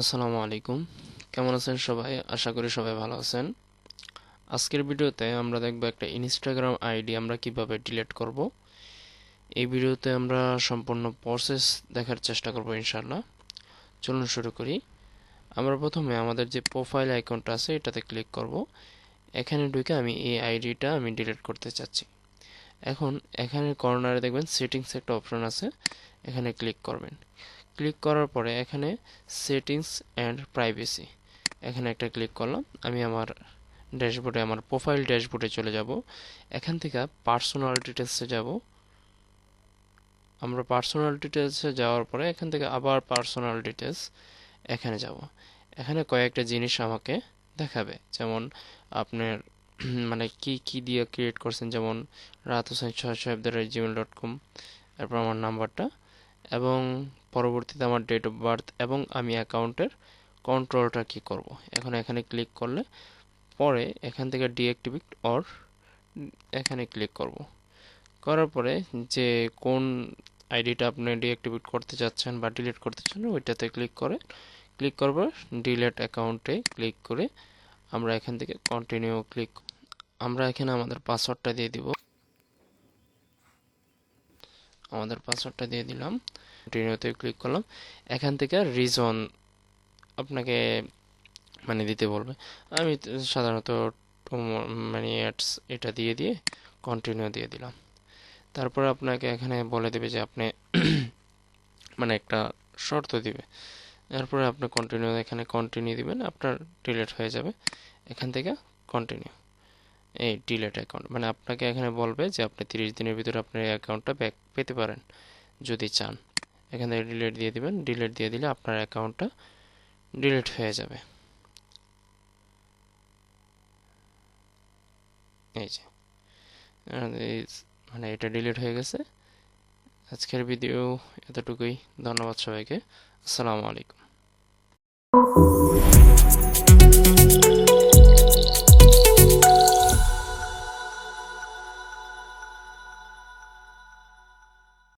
আসসালামু আলাইকুম। কেমন আছেন সবাই? আশা করি সবাই ভালো আছেন। আজকের ভিডিওতে আমরা দেখব একটা ইনস্টাগ্রাম আইডি আমরা কীভাবে ডিলিট করব। এই ভিডিওতে আমরা সম্পূর্ণ প্রসেস দেখার চেষ্টা করব ইনশাআল্লাহ। চলুন শুরু করি। আমরা প্রথমে আমাদের যে প্রোফাইল আইকনটা আছে, এটাতে ক্লিক করব। এখানে ঢুকে আমি এই আইডিটা আমি ডিলিট করতে চাচ্ছি। এখন এখানে কর্নারে দেখবেন সেটিংস একটা অপশন আছে। এখানে ক্লিক করবেন। ক্লিক করার পরে এখানে সেটিংস অ্যান্ড প্রাইভেসি এখানে একটা ক্লিক করলাম। আমি আমার ড্যাশবোর্ডে, আমার প্রোফাইল ড্যাশবোর্ডে চলে যাব। এখান থেকে পার্সোনাল ডিটেলসে যাব। আমরা পার্সোনাল ডিটেলসে যাওয়ার পরে এখান থেকে আবার পার্সোনাল ডিটেলস এখানে যাব। এখানে কয়েকটা জিনিস আমাকে দেখাবে। যেমন আপনার মানে কি কি দিয়ে ক্রিয়েট করছেন? যেমন রাত হোসেন ছয় সাহেব জিমেল ডট কম এরপর আমার নাম্বারটা। এবং পরবর্তীতে আমার ডেট অফ বার্থ এবং আমি অ্যাকাউন্টের কন্ট্রোলটা কি করব? এখন এখানে ক্লিক করলে পরে এখান থেকে ডিঅ্যাক্টিভেট অর এখানে ক্লিক করব। করার পরে যে কোন আইডিটা আপনি ডিঅ্যাক্টিভেট করতে চাচ্ছেন বা ডিলিট করতে চান ওইটাতে ক্লিক করে ক্লিক করব ডিলেট অ্যাকাউন্টে ক্লিক করে আমরা এখান থেকে কন্টিনিউ ক্লিক আমরা এখানে আমাদের পাসওয়ার্ডটা দিয়ে দিব। আমাদের পাসওয়ার্ডটা দিয়ে দিলাম। কন্টিনিউতে ক্লিক করলাম। এখান থেকে রিজন আপনাকে মানে দিতে বলবে। আমি সাধারণত মানে অ্যাডস এটা দিয়ে দিয়ে কন্টিনিউ দিয়ে দিলাম। তারপরে আপনাকে এখানে বলে দেবে যে আপনি মানে একটা শর্ত দিবে। এরপরে আপনি কন্টিনিউ এখানে কন্টিনিউ দিবেন, আপনার ডিলেট হয়ে যাবে। এখান থেকে কন্টিনিউ এই ডিলেট অ্যাকাউন্ট মানে আপনাকে এখানে বলবে যে আপনি তিরিশ দিনের ভিতরে আপনার এই অ্যাকাউন্টটা ব্যাক পেতে পারেন, যদি চান। এখান থেকে ডিলেট দিয়ে দিবেন। ডিলেট দিয়ে দিলে আপনার অ্যাকাউন্টটা ডিলিট হয়ে যাবে। এই যে। মানে এটা ডিলিট হয়ে গেছে। আজকের ভিডিও এতটুকুই। ধন্যবাদ সবাইকে। আসসালামু আলাইকুম।